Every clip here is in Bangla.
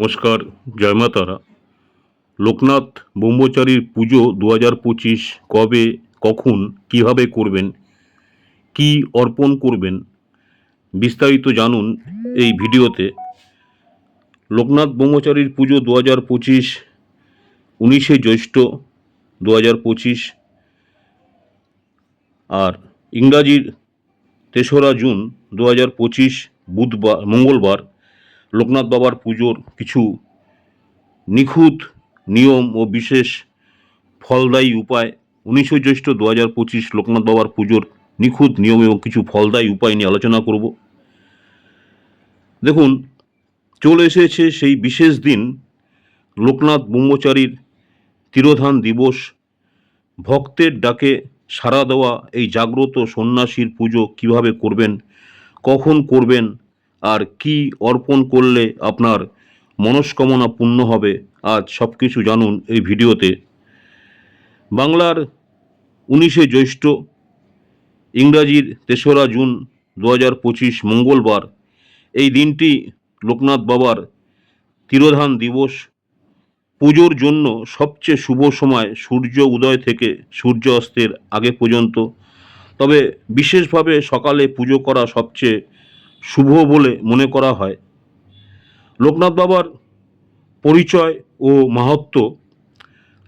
নমস্কার, জয় মা তারা। লোকনাথ ব্রহ্মচারীর পুজো দু হাজার পঁচিশ কবে, কখন, কীভাবে করবেন, কি অর্পণ করবেন, বিস্তারিত জানুন এই ভিডিওতে। লোকনাথ ব্রহ্মচারীর পুজো দু হাজার পঁচিশ, উনিশে জ্যৈষ্ঠ দু হাজার পঁচিশ। আর ইংরাজির তেসরা জুন দু হাজার পঁচিশ, বুধবার, মঙ্গলবার লোকনাথ বাবার পুজোর কিছু নিখুঁত নিয়ম ও বিশেষ ফলদায়ী উপায়। উনিশে জ্যৈষ্ঠ দু হাজার পঁচিশ লোকনাথ বাবার পুজোর নিখুঁত নিয়ম এবং কিছু ফলদায়ী উপায় নিয়ে আলোচনা করব। দেখুন, চলে এসেছে সেই বিশেষ দিন, লোকনাথ ব্রহ্মচারীর তিরোধান দিবস। ভক্তের ডাকে সাড়া দেওয়া, এই জাগ্রত সন্ন্যাসীর পুজো কীভাবে করবেন, কখন করবেন আর কি অর্পণ করলে আপনার মনস্কামনা পূর্ণ হবে, আজ সব কিছু জানুন এই ভিডিওতে। বাংলার উনিশে জ্যৈষ্ঠ, ইংরাজির তেসরা জুন দু হাজার পঁচিশ মঙ্গলবার, এই দিনটি লোকনাথ বাবার তিরোধান দিবস। পুজোর জন্য সবচেয়ে শুভ সময় সূর্য উদয় থেকে সূর্য অস্তের আগে পর্যন্ত। তবে বিশেষভাবে সকালে পুজো করা সবচেয়ে শুভ বলে মনে করা হয়। লোকনাথ বাবার পরিচয় ও মাহাত্ম্য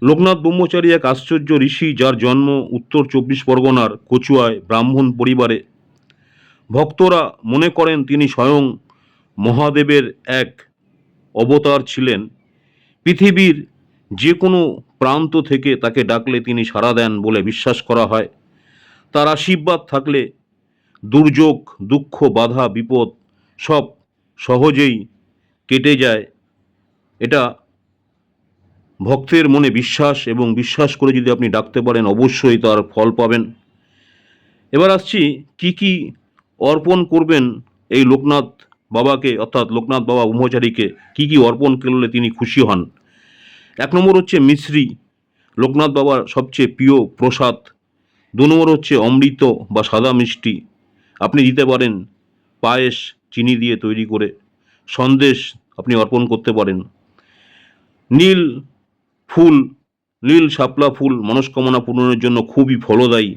লোকনাথ ব্রহ্মচারী এক আশ্চর্য ঋষি যার জন্ম উত্তর চব্বিশ পরগনার কচুয়ায় ব্রাহ্মণ পরিবারে। ভক্তরা মনে করেন তিনি স্বয়ং মহাদেবের এক অবতার ছিলেন। পৃথিবীর যে কোনো প্রান্ত থেকে তাকে ডাকলে তিনি সাড়া দেন বলে বিশ্বাস করা হয়। তার আশীর্বাদ থাকলে দুর্যোগ, দুঃখ, বাধা, বিপদ সব সহজেই কেটে যায়। এটা ভক্তের মনে বিশ্বাস এবং বিশ্বাস করে যদি আপনি ডাকতে পারেন, অবশ্যই তার ফল পাবেন। এবার আসছি, কি কি অর্পণ করবেন এই লোকনাথ বাবাকে, অর্থাৎ লোকনাথ বাবা ব্রহ্মচারীকে? কি কি অর্পণ করলে তিনি খুশি হন? এক নম্বর হচ্ছে মিশ্রি, লোকনাথ বাবার সবচেয়ে প্রিয় প্রসাদ। দু নম্বর হচ্ছে অমৃত বা সাদা মিষ্টি। আপনি দিতে পারেন। পায়েস, চিনি দিয়ে তৈরি করে সন্দেশ আপনি অর্পণ করতে পারেন। নীল ফুল, নীল শাপলা ফুল মনস্কামনা পূরণের জন্য খুবই ফলদায়ী।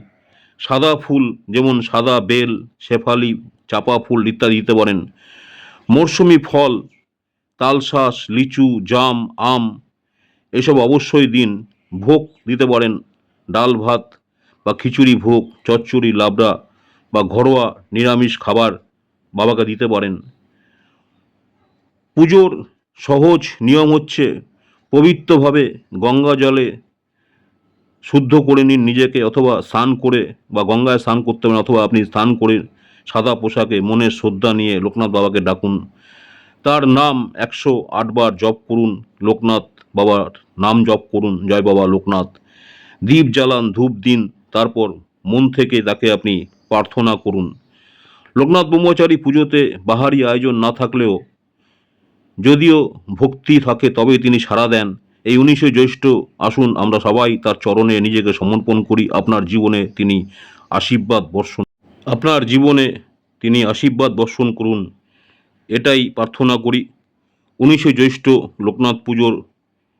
সাদা ফুল যেমন সাদা বেল, শেফালি, চাপা ফুল ইত্যাদি দিতে পারেন। মরশুমি ফল, তালশাস, লিচু, জাম, আম এসব অবশ্যই দিন। ভোগ দিতে পারেন। ডাল ভাত বা খিচুড়ি ভোগ, চচ্চড়ি, লাবড়া বা ঘরোয়া নিরামিষ খাবার বাবাকে দিতে পারেন। পুজোর সহজ নিয়ম হচ্ছে পবিত্রভাবে গঙ্গা জলে শুদ্ধ করে নিন নিজেকে, অথবা স্নান করে বা গঙ্গায় স্নান করতে পারেন, অথবা আপনি স্নান করে সাদা পোশাকে মনের শ্রদ্ধা নিয়ে লোকনাথ বাবাকে ডাকুন। তার নাম একশো আটবার জপ করুন, লোকনাথ বাবার নাম জপ করুন, জয় বাবা লোকনাথ। দীপ জ্বালান ধূপ দিন, তারপর মন থেকে তাকে আপনি প্রার্থনা করুন। লোকনাথ ব্রহ্মচারী পুজোতে বাহারি আয়োজন না থাকলেও যদিও ভক্তি থাকে তবে তিনি সাড়া দেন। এই উনিশে জ্যৈষ্ঠ আসুন আমরা সবাই তার চরণে নিজেকে সমর্পণ করি। আপনার জীবনে তিনি আশীর্বাদ বর্ষণ আপনার জীবনে তিনি আশীর্বাদ বর্ষণ করুন। এটাই প্রার্থনা করি। উনিশে জ্যৈষ্ঠ লোকনাথ পুজোর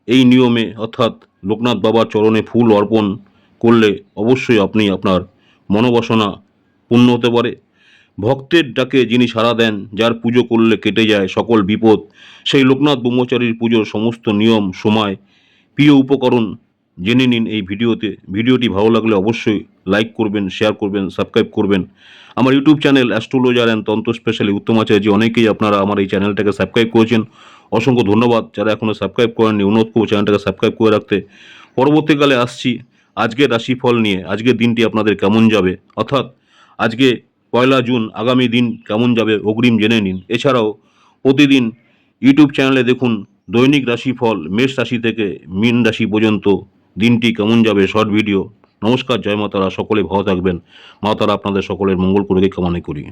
এই নিয়মে অর্থাৎ লোকনাথ বাবার চরণে ফুল অর্পণ করলে অবশ্যই আপনি আপনার মনোবাসনা পূর্ণ হতে পারে। ভক্তের ডাকে যিনি সাড়া দেন, যার পুজো করলে কেটে যায় সকল বিপদ, সেই লোকনাথ ব্রহ্মচারীর পুজোর সমস্ত নিয়ম, সময়, প্রিয় উপকরণ জেনে নিন এই ভিডিওতে। ভিডিওটি ভালো লাগলে অবশ্যই লাইক করবেন, শেয়ার করবেন, সাবস্ক্রাইব করবেন। আমার YouTube channel astrologer and tantra specially Uttam Acharya, অনেকেই আপনারা আমার এই চ্যানেলটাকে সাবস্ক্রাইব করেছেন। অসংখ্য ধন্যবাদ। যারা এখনও সাবস্ক্রাইব করেননি, অনুরোধ করব চ্যানেলটাকে সাবস্ক্রাইব করে রাখতে। পরবর্তীকালে আসছি আজকের রাশিফল নিয়ে। আজকের দিনটি আপনাদের কেমন যাবে? অর্থাৎ আজকে পয়লা জুন আগামী দিন কেমন যাবে অগ্রিম জেনে নিন। এছাড়াও প্রতিদিন ইউটিউব চ্যানেলে দেখুন দৈনিক রাশিফল, মেষ রাশি থেকে মীন রাশি পর্যন্ত দিনটি কেমন যাবে, শর্ট ভিডিও। নমস্কার, জয় মাতারা, সকলে ভালো থাকবেন। মাতারা আপনাদের সকলের মঙ্গল করে কামনা করি।